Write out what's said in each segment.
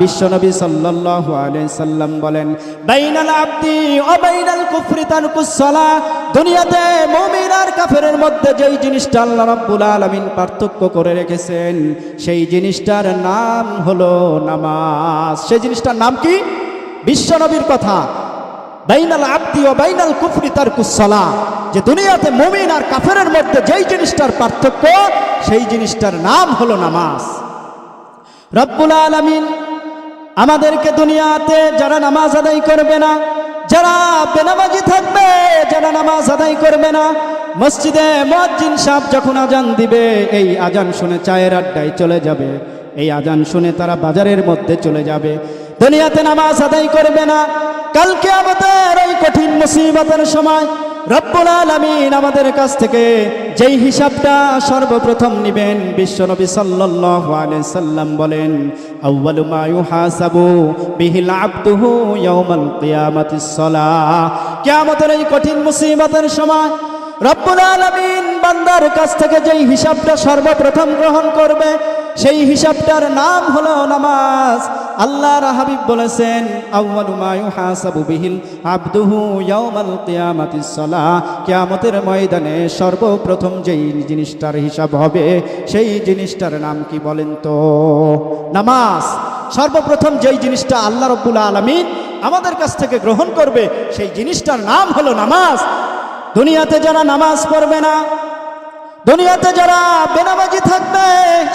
বিশ্বনবী সাল্লাল্লাহু আলাইহি সাল্লাম বলেন, বাইনাল আবদি ও বাইনাল কুফরি তারকুস সালাহ দুনিয়াতে মুমিন আর কাফেরের মধ্যে যেই জিনিসটা আল্লাহ রাব্বুল আলামিন পার্থক্য করে রেখেছেন, সেই জিনিসটার নাম হলো নামাজ। সেই জিনিসটার নাম কি? বিশ্বনবীর কথা। বাইনাল আবদি ও বাইনাল কুফরি তারকুস সালাহ যে দুনিয়াতে মুমিন আর কাফেরের মধ্যে যেই জিনিসটার পার্থক্য, সেই জিনিসটার নাম হলো নামাজ। রব্বুল আলামিন আমাদেরকে দুনিয়াতে যারা নামাজ আদায় করবে না, যারা বেনামাজি থাকবে, যারা নামাজ আদায় করবে না, মসজিদে মুয়াজ্জিন সাহেব যখন আজান দিবে, এই আজান শুনে চায়ের আড্ডায় চলে যাবে। এই আজান শুনে তারা বাজারের মধ্যে চলে যাবে। দুনিয়াতে নামাজ আদায় করবে না। কালকে আমাদের এই কঠিন মুসিবতের সময় রব্বুল আলামিন আমাদের কাছ থেকে যেই হিসাবটা সর্বপ্রথম নিবেন, বিশ্বনবী সাল্লাল্লাহু আলাইহি সাল্লাম বলেন, আউয়ালু মা ইউহাসাবু বিহিল আবদুহু ইয়াউমাল কিয়ামাতিস কিয়ামতের এই কঠিন মুসিবতের সময় রব্বুল আলামিন বান্দার কাছ থেকে যেই হিসাবটা সর্বপ্রথম গ্রহণ করবে, সেই হিসাবটার নাম হলো নামাজ। আল্লাহর হাবিব বলেছেন কিয়ামতের ময়দানে সর্বপ্রথম যেই জিনিসটার হিসাব হবে, সেই জিনিসটার নাম কি বলেন তো? নামাজ। সর্বপ্রথম যেই জিনিসটা আল্লাহ রব্বুল আলামিন আমাদের কাছ থেকে গ্রহণ করবে, সেই জিনিসটার নাম হলো নামাজ। দুনিয়াতে যারা নামাজ পড়বে না দুনিয়াতে যারা বেনামাজি থাকবে,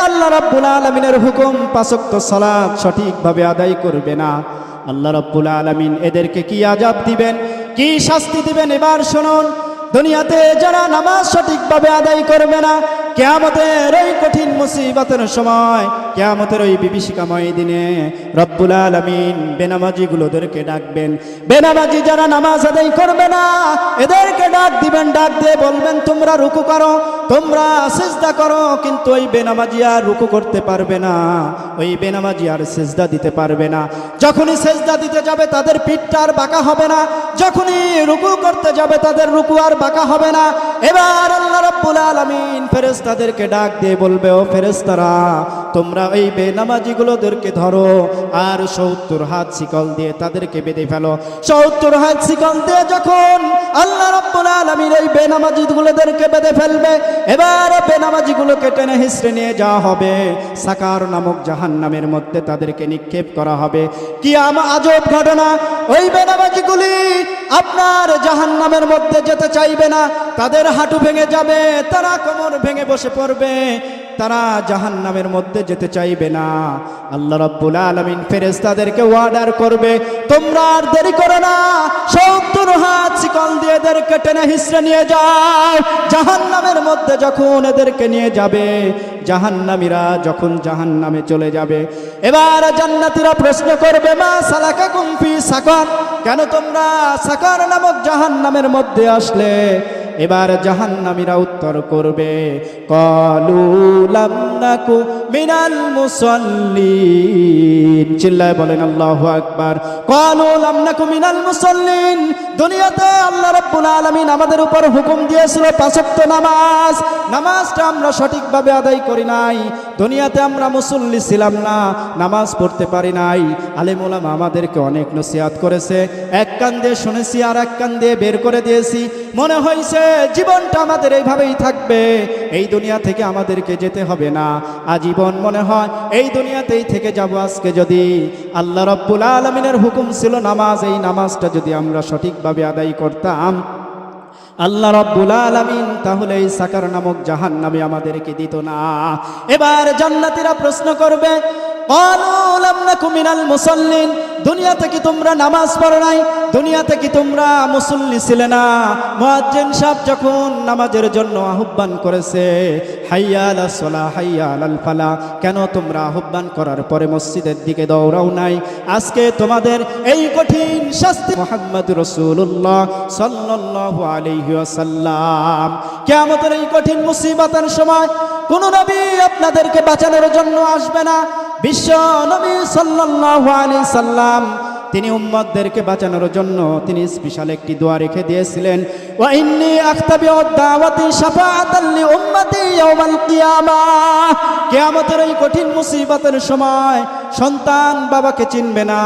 আল্লাহ রাব্বুল আলমিনের হুকুম পাঁচক্ত সালাত সঠিকভাবে আদায় করবে না। আল্লাহ রাব্বুল আলমিন এদেরকে কি আজাব দিবেন, কি শাস্তি দিবেন? এবার শুনুন, দুনিয়াতে যারা নামাজ সঠিকভাবে আদায় করবে না কেয়ামতের ওই কঠিন মুসিবতের সময়, কেয়ামতের ওই বিভীষিকাময় দিনে রব্বুল আলমিন বেনামাজিগুলোদেরকে ডাকবেন। বেনামাজি যারা নামাজ আদায় করবে না, এদেরকে ডাক দিবেন, ডাক দিয়ে বলবেন, তোমরা রুকু করো, তোমরা সেজদা করো। কিন্তু ওই বেনামাজি আর রুকু করতে পারবে না, ওই বেনামাজি আর সেজদা দিতে পারবে না। যখনই সেজদা দিতে যাবে, তাদের পিঠটা আর বাঁকা হবে না। যখনই রুকু করতে যাবে, তাদের রুকু আর বাঁকা হবে না। এবার আল্লাহ রাব্বুল আলামিন ফেরেশতাদেরকে ডাক দিয়ে বলবে, ও ফেরেস্তারা তোমরা এই বেনামাজিগুলোদেরকে ধরো আর সত্তর হাত শিকল দিয়ে তাদেরকে বেঁধে ফেলো। সত্তর হাত শিকল দিয়ে যখন আল্লাহ আলামিন এই বেনামাজিগুলোদেরকে বেঁধে ফেলবে। এবার বেনামাজিগুলোকে টেনে হিসড়ে নিয়ে যাওয়া হবে। সাকার নামক জাহান নামের মধ্যে তাদেরকে নিক্ষেপ করা হবে। কি আম আজব ঘটনা। ওই বেনামাজিগুলি আপনার জাহান নামের মধ্যে যেতে চাইবে না। তাদের হাঁটু ভেঙে যাবে, তারা কোমর ভেঙে বসে পড়বে। তারা জাহান্নামের মধ্যে যেতে চাইবে না। আল্লাহ রব্বুল আলমিন আলামিন ফেরেশতাদেরকে অর্ডার করবে, তোমরা আর দেরি করো না, সত্তর হাত শিকল দিয়ে এদেরকে টেনে হিসড়ে নিয়ে যাও। জাহান্নামের মধ্যে যখন এদেরকে নিয়ে যাবে, জাহান্নামীরা যখন জাহান্নামে চলে যাবে, এবার জান্নাতীরা প্রশ্ন করবে, মা সালাকা কুমফি সাকর, কেন তোমরা সাকর নামক জাহান্নামের মধ্যে আসলে? এবার জাহান্নামীরা উত্তর করবে কলু লাম নাকু মিনাল মুসাল্লিন। চিল্লায় বলেন, আল্লাহু আকবার। কলু, লাম নাকু মিনাল মুসাল্লিন। দুনিয়াতে আল্লাহ রাব্বুল আলামিন আমাদের উপর হুকুম দিয়েছিল পাঁচ ওয়াক্ত নামাজ। নামাজটা আমরা সঠিকভাবে আদায় করি নাই। দুনিয়াতে আমরা মুসল্লি ছিলাম না, নামাজ পড়তে পারি নাই। আলেম ওলামা আমাদেরকে অনেক নসিহাত করেছে। এক কান দিয়ে শুনেছি আর এক কান দিয়ে বের করে দিয়েছি। মনে হয়েছে জীবনটা আমাদের এইভাবেই থাকবে। এই দুনিয়া থেকে আমাদেরকে যেতে হবে না। আজীবন মনে হয় এই দুনিয়াতেই থেকে যাব আজকে যদি। আল্লাহ রব্বুল আলমিনের হুকুম ছিল নামাজ, এই নামাজটা যদি আমরা সঠিকভাবে আদায় করতাম। আল্লাহ রব্বুল আলমিন তাহলে এই সাকার নামক জাহান নামে আমাদেরকে দিত না। এবার জান্নাতিরা প্রশ্ন করবে দুনিয়াতে কি তোমরা নামাজ পড়ো নাই দুনিয়াতে কি তোমরা মুসল্লি ছিলে না মোয়াজ্জেন যখন নামাজের জন্য আহ্বান করেছে। হাইয়াল সোলা হাইয়াল ফালা। কেন তোমরা আহ্বান করার পরে মসজিদের দিকে দৌড়াও নাই? আজকে তোমাদের এই কঠিন শাস্তি মোহাম্মদ রসুল্লাহ সাল্লাহ আলিহাসাল্লাম কেমতের এই কঠিন মুসিবতের সময় কোন নবী আপনাদেরকে বাঁচানোর জন্য আসবে না। বিশ্ব নবী সাল্লাল্লাহু সাল্লাম, তিনি উম্মদদেরকে বাঁচানোর জন্য তিনি স্পেশাল একটি দোয়া রেখে দিয়েছিলেন। ওয়া আখতাবি দাওয়াতি শাফাআতান লি উম্মতি ইয়াউমাল কিয়ামাহ এই কঠিন মুসিবতের সময় সন্তান বাবাকে চিনবে না,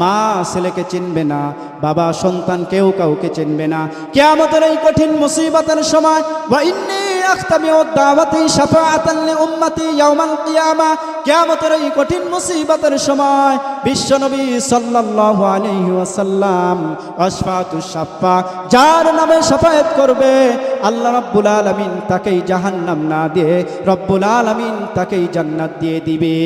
মা ছেলেকে চিনবে না বাবা সন্তান কেউ কাউকে চিনবে না। কেয়ামতের এই কঠিন মুসিবতের সময় এই কঠিন মুসিবতের সময় বিশ্বনবী যার নামে করবে তাকেই জাহান্নাম না দিয়ে, রব্বুল আলামিন তাকেই জান্নাত দিয়ে দিবে।